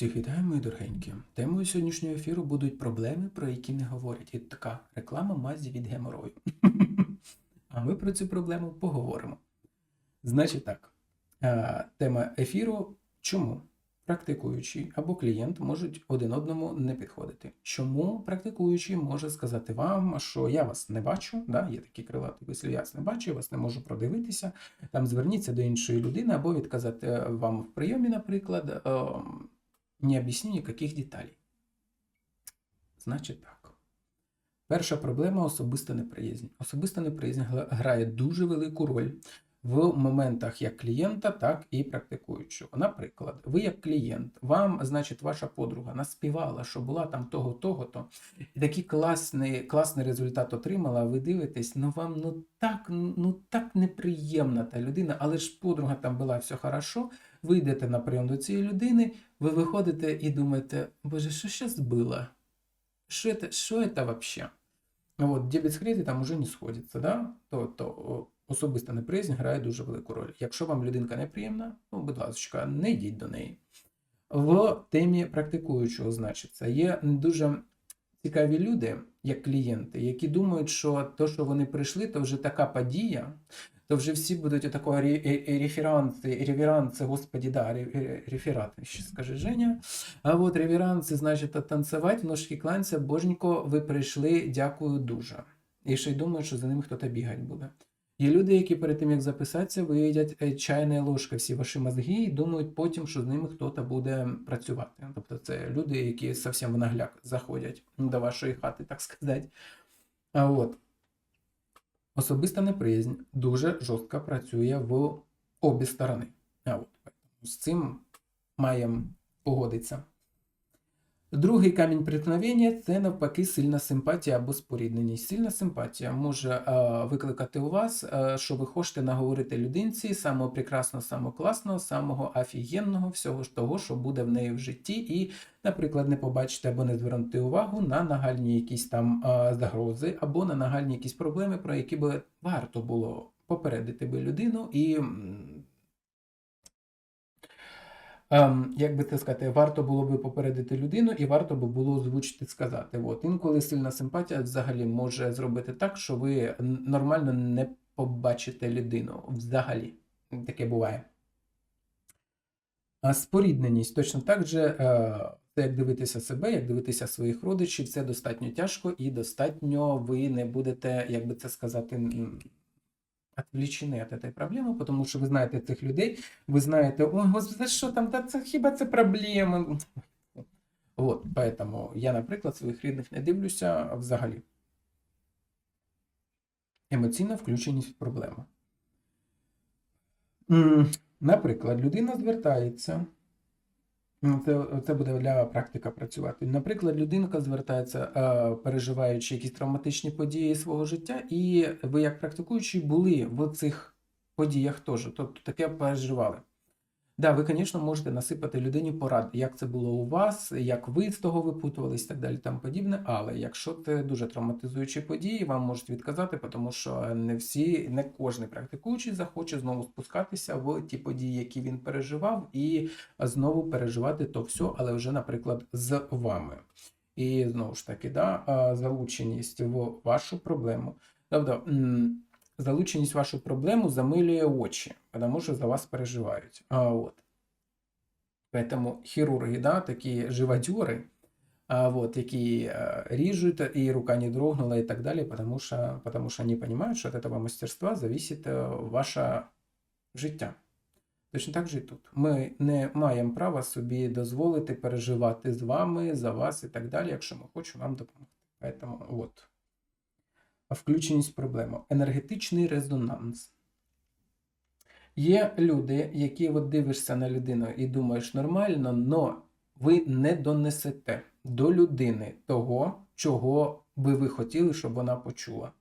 Всіх вітаю, мої дорогенькі. Темою сьогоднішнього ефіру будуть проблеми, про які не говорять. І така реклама мазі від геморою. А ми про цю проблему поговоримо. Значить так, е, тема ефіру чому практикуючий або клієнт можуть один одному не підходити. Чому практикуючий може сказати вам, що я вас не бачу, да? є такі крилаті вислів, я вас не бачу, я вас не можу продивитися. Там зверніться до іншої людини або відказати вам в прийомі, наприклад. Не об'ясню ніяких деталей. Значить так. Перша проблема особиста неприязнь. Особиста неприязнь грає дуже велику роль в моментах як клієнта, так і практикуючого. Наприклад, ви як клієнт, вам, значить, ваша подруга наспівала, що була там того, того, то і такий класний, класний результат отримала, ви дивитесь, ну вам ну так, ну так неприємна та людина, але ж подруга там була все хорошо. Ви йдете на прийом до цієї людини, ви виходите і думаєте, боже, що зараз було? Що це, що це вообще? От, дебет з кредитом уже не сходиться, да? то, то особиста неприязнь грає дуже велику роль. Якщо вам людинка неприємна, ну, будь ласка, не йдіть до неї. В темі практикуючого значиться, є дуже цікаві люди, як клієнти, які думають, що то, що вони прийшли, то вже така подія, то вже всі будуть е- реферанси, реверанси, господі, да, ре- ре- реферати, ще скаже Женя. А от реверанси, значить, танцювати, ножки кланця, боженько, ви прийшли, дякую дуже. І ще й думають, що за ними хтось бігати буде. Є люди, які перед тим, як записатися, виїдять е, чайна ложка всі ваші мозги і думають потім, що з ними хтось буде працювати. Тобто це люди, які зовсім в нагляк заходять до вашої хати, так сказати. А от. Особиста неприязнь дуже жорстко працює в обі сторони. А от. З цим маємо погодитися. Другий камінь преткновення це навпаки сильна симпатія або спорідненість. Сильна симпатія може е, викликати у вас, е, що ви хочете наговорити людинці самого прекрасного, самого класного, самого офігенного, всього ж того, що буде в неї в житті, і, наприклад, не побачите або не звернути увагу на нагальні якісь там е, загрози, або на нагальні якісь проблеми, про які би варто було попередити би людину і. Ем, як би це сказати, варто було би попередити людину, і варто би було озвучити сказати. От інколи сильна симпатія взагалі може зробити так, що ви нормально не побачите людину. Взагалі, таке буває. А спорідненість точно так же, е, це як дивитися себе, як дивитися своїх родичів, це достатньо тяжко і достатньо ви не будете, як би це сказати, м, отвлечені від цієї проблеми, тому що ви знаєте цих людей, ви знаєте, ой, господи, що там, та це хіба це проблема? От, поэтому я, наприклад, своїх рідних не дивлюся взагалі. Емоційна включеність в проблему. Наприклад, людина звертається. Ну, Це, це буде для практика працювати. Наприклад, людинка звертається, е, переживаючи якісь травматичні події свого життя, і ви, як практикуючі, були в цих подіях теж, тобто таке переживали. Да, ви, звісно, можете насипати людині порад, як це було у вас, як ви з того випутувались так далі, там подібне. Але якщо це дуже травматизуючі події, вам можуть відказати, тому що не всі, не кожен практикуючий захоче знову спускатися в ті події, які він переживав, і знову переживати то все, але вже, наприклад, з вами. І знову ж таки, да, залученість в вашу проблему. Тобто, залученість в вашу проблему замилює очі, тому що за вас переживають. А, от. Поэтому хірурги, да, такі живодьори, а, вот, які э, режут, и рука не дрогнула и так далее, потому что, потому что они понимают, что от этого мастерства зависит э, ваше життя. Точно так же і тут. Ми не маємо права собі дозволити переживати з вами, за вас і так далі, якщо ми хочемо вам допомогти. Поэтому, от. Включеність в. Енергетичний резонанс. Є люди, які от дивишся на людину і думаєш нормально, але ви не донесете до людини того, чого би ви хотіли, щоб вона почула.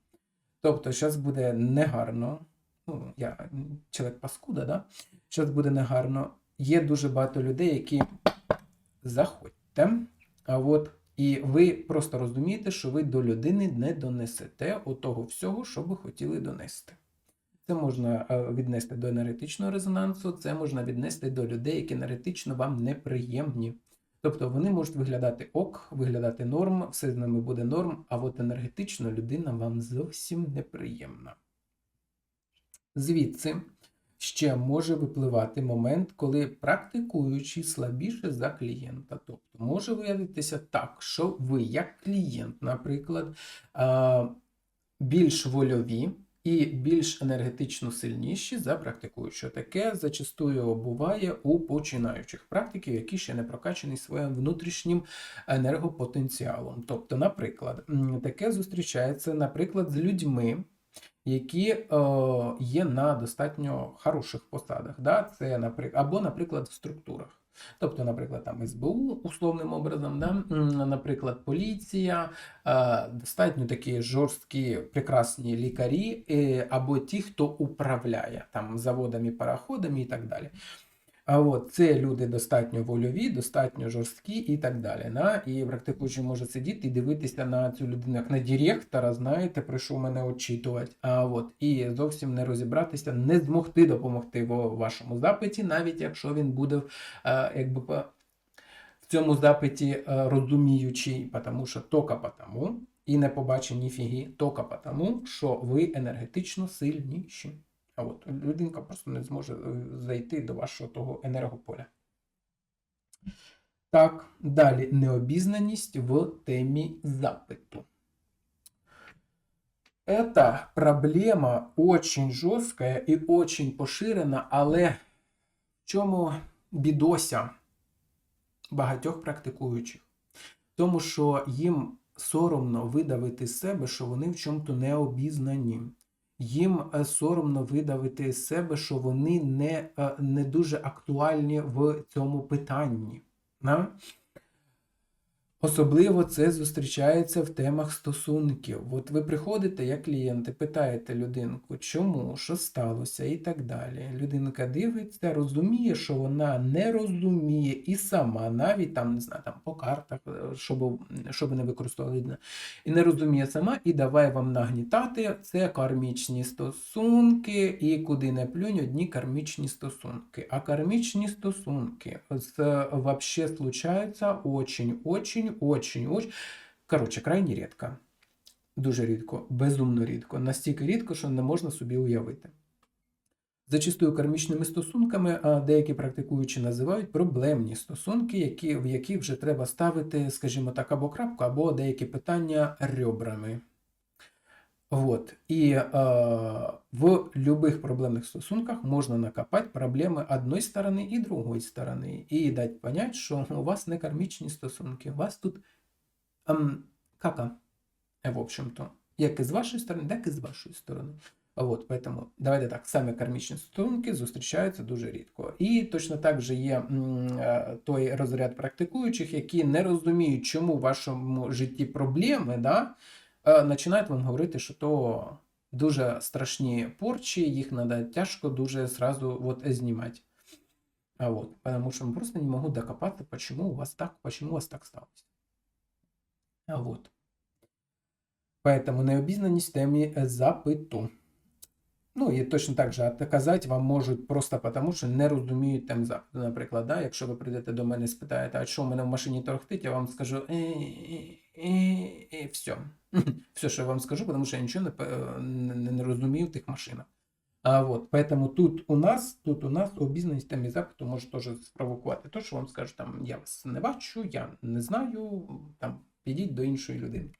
Тобто, зараз буде негарно. Ну, я чоловік паскуда, да? Зараз буде негарно. Є дуже багато людей, які заходьте, а от, і ви просто розумієте, що ви до людини не донесете того всього, що ви хотіли донести. Це можна е, віднести до енергетичного резонансу, це можна віднести до людей, які енергетично вам неприємні. Тобто вони можуть виглядати ок, виглядати норм, все з ними буде норм, а от енергетично людина вам зовсім неприємна. Звідси ще може випливати момент, коли практикуючий слабіше за клієнта. Тобто може виявитися так, що ви, як клієнт, наприклад, більш вольові і більш енергетично сильніші за практикуючого. Таке зачастую буває у починаючих практиків, які ще не прокачані своїм внутрішнім енергопотенціалом. Тобто, наприклад, таке зустрічається, наприклад, з людьми. Які е, є на достатньо хороших посадах, да? це, наприклад, або, наприклад, в структурах. Тобто, наприклад, там СБУ, условним образом, да? наприклад, поліція, е, достатньо такі жорсткі, прекрасні лікарі, е, або ті, хто управляє там заводами, пароходами і так далі. А от це люди достатньо вольові, достатньо жорсткі і так далі. Да? І практикуючий може сидіти і дивитися на цю людину як на директора, знаєте, прийшов мене очитувати. А от і зовсім не розібратися, не змогти допомогти в вашому запиті, навіть якщо він буде е, якби в цьому запиті е, розуміючий, тому що тока потому, і не побачить ніфіги, тока потому, що ви енергетично сильніші. А от людинка просто не зможе е, зайти до вашого того енергополя. Так, далі необізнаність в темі запиту. Это проблема очень жесткая и очень поширена, але в чому бідося багатьох практикуючих? Тому що їм соромно видавити з себе, що вони в чому-то не обізнані. Їм е, соромно видавити з себе, що вони не, е, не дуже актуальні в цьому питанні. Особливо це зустрічається в темах стосунків. От ви приходите як клієнти, питаєте людинку, чому, що сталося, і так далі. Людинка дивиться, розуміє, що вона не розуміє і сама, навіть там, не знаю, там по картах, е, щоб, щоб не використовували, і не розуміє сама, і давай вам нагнітати. Це кармічні стосунки, і куди не плюнь, одні кармічні стосунки. А кармічні стосунки з, вообще случаються очень, очень, очень, очень. Коротше, крайні рідко. Дуже рідко, безумно рідко. Настільки рідко, що не можна собі уявити. Зачастую кармічними стосунками деякі практикуючі називають проблемні стосунки, які, в які вже треба ставити, скажімо так, або крапку, або деякі питання ребрами. Вот. І е, в любых проблемних стосунках можна накопати проблеми одної сторони і другої сторони. І дати понять, що у вас не кармічні стосунки, у вас тут ем, кака, в общем-то. Як і з вашої сторони, так і з вашої сторони. Вот, поэтому давайте так, самі кармічні стосунки зустрічаються дуже рідко. І точно так же є е, той розряд практикуючих, які не розуміють, чому в вашому житті проблеми, да, починають вам говорити, що то дуже страшні порчі, їх треба тяжко дуже сразу вот, знімати. А вот, потому что просто не могу докопаться, почему у вас так, почему у вас так сталося. А вот. Поэтому необізнаність темі е, запиту. Ну, і точно так же отказати вам можуть просто тому, що не розуміють тем запиту. Наприклад, да, якщо ви прийдете до мене і спитаєте, а що в мене в машині торохтить, я вам скажу «Е, все. Все, що я вам скажу, тому що я нічого не, не, не розумію в тих машинах. А вот, поэтому тут у нас, тут у нас обізнаність темі запиту може теж спровокувати. То, що вам скажуть, там, я вас не бачу, я не знаю, там, підіть до іншої людини.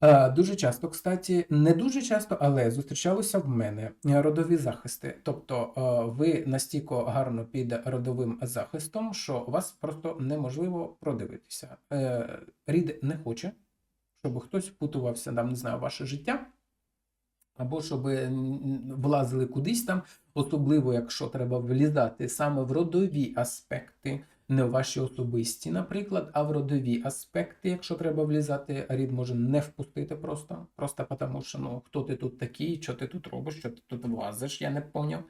Е, Дуже часто, кстати, не дуже часто, але зустрічалося в мене родові захисти. Тобто е, ви настільки гарно під родовим захистом, що вас просто неможливо продивитися. Е, Рід не хоче, щоб хтось впутувався, там, не знаю, ваше життя, або щоб влазили кудись там, особливо якщо треба влізати саме в родові аспекти не в ваші особисті, наприклад, а в родові аспекти, якщо треба влізати, рід може не впустити просто, просто тому що ну, хто ти тут такий, що ти тут робиш, що ти тут влазиш, я не поняв.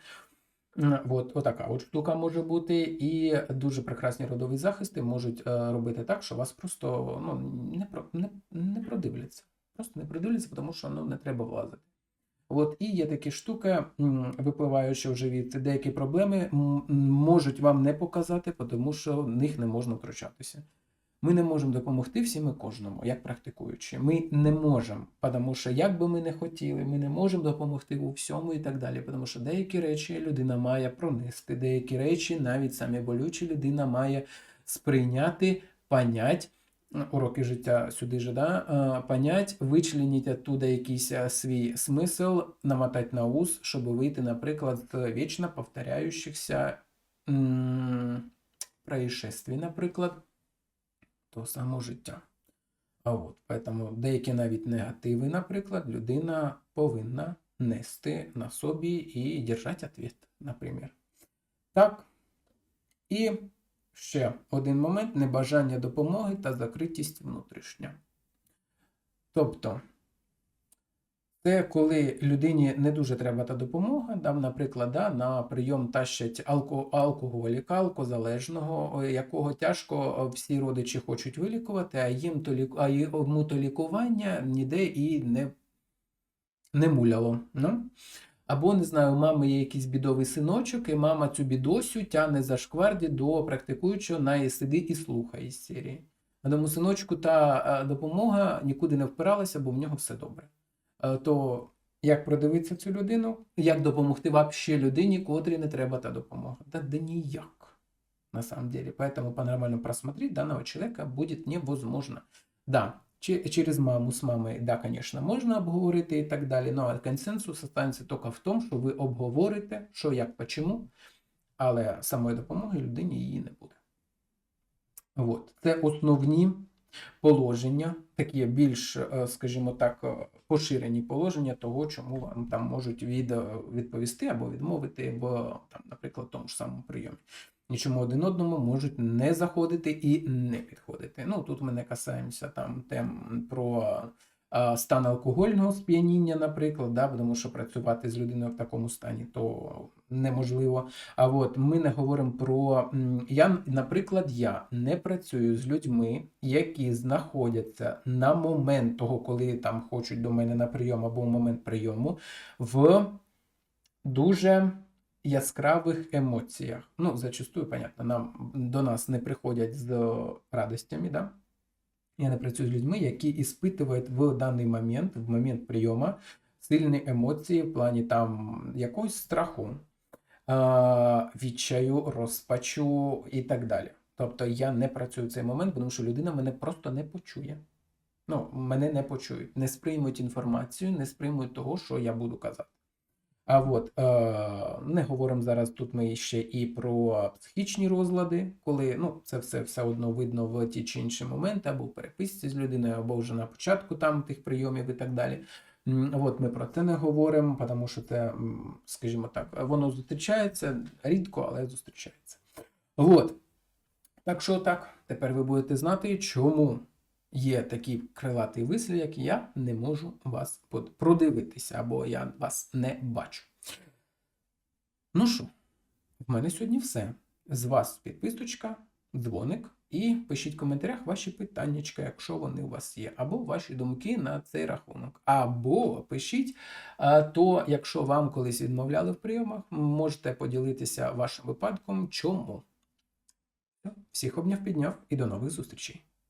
От, отака от штука може бути, і дуже прекрасні родові захисти можуть е, робити так, що вас просто ну, не, не, не продивляться. Просто не продивляться, тому що ну, не треба влазити. От, і є такі штуки, випливаючи вже від деякі проблеми, можуть вам не показати, тому що в них не можна втручатися. Ми не можемо допомогти всім і кожному, як практикуючи. Ми не можемо, тому що як би ми не хотіли, ми не можемо допомогти у всьому і так далі. Тому що деякі речі людина має пронести, деякі речі, навіть самі болючі, людина має сприйняти, понять. Уроки життя сюди же, да? е, понять, вичленіть оттуда якийсь е, свій смисл, намотати на ус, щоб вийти, наприклад, вічно повторяючихся происшествий, наприклад, того самого життя. А от, поэтому деякі навіть негативи, наприклад, людина повинна нести на собі і держати ответ, наприклад. Так. І ще один момент небажання допомоги та закритість внутрішня. Тобто, це коли людині не дуже треба та допомога, там, наприклад, да, на прийом тащать алко, алкоголіка, алкозалежного, якого тяжко всі родичі хочуть вилікувати, а їм то, а йому то лікування ніде і не, не муляло. Ну? Або, не знаю, у мами є якийсь бідовий синочок, і мама цю бідосю тягне за шкварді до практикуючого, на сиди і слухає із серії. А тому синочку та е, допомога нікуди не впиралася, бо в нього все добре. Е, То як продивитися цю людину, як допомогти вообще людині, котрій не треба та допомога? Да, да ніяк, на самом деле. Поэтому по-нормальному просмотреть данного человека будет невозможно. Да, через маму с мамой, да, конечно, можна обговорити і так далі, але консенсус останеться тільки в тому, що ви обговорите, що, як, почему, але самої допомоги людині її не буде. От. Це основні положення, такі більш, е, скажімо так, е, поширені положення того, чому вам там можуть від, е, відповісти або відмовити в, там, наприклад, тому ж самому прийомі. Нічому один одному можуть не заходити і не підходити. Ну, тут ми не касаємося там тем про а, стан алкогольного сп'яніння, наприклад, да, тому що працювати з людиною в такому стані то неможливо. А от ми не говоримо про я, наприклад, я не працюю з людьми, які знаходяться на момент того, коли там хочуть до мене на прийом або в момент прийому, в дуже яскравих емоціях. Ну, зачастую, понятно, нам до нас не приходять з радостями, да? Я не працюю з людьми, які іспитують в даний момент, в момент прийому, сильні емоції в плані там якогось страху, відчаю, розпачу і так далі. Тобто я не працюю в цей момент, тому що людина мене просто не почує. Ну, мене не почують, не сприймуть інформацію, не сприймуть того, що я буду казати. А от е, не говоримо зараз тут ми ще і про психічні розлади, коли ну, це все все одно видно в ті чи інші моменти, або в переписці з людиною, або вже на початку там тих прийомів і так далі. От ми про це не говоримо, тому що це, скажімо так, воно зустрічається рідко, але зустрічається. От. Так що так, тепер ви будете знати, чому є такий крилатий вислів, як я не можу вас продивитися, або я вас не бачу. Ну що, в мене сьогодні все. З вас підписочка, дзвоник, і пишіть в коментарях ваші питаннячка, якщо вони у вас є, або ваші думки на цей рахунок. Або пишіть, то якщо вам колись відмовляли в прийомах, можете поділитися вашим випадком, чому. Всіх обняв підняв і до нових зустрічей.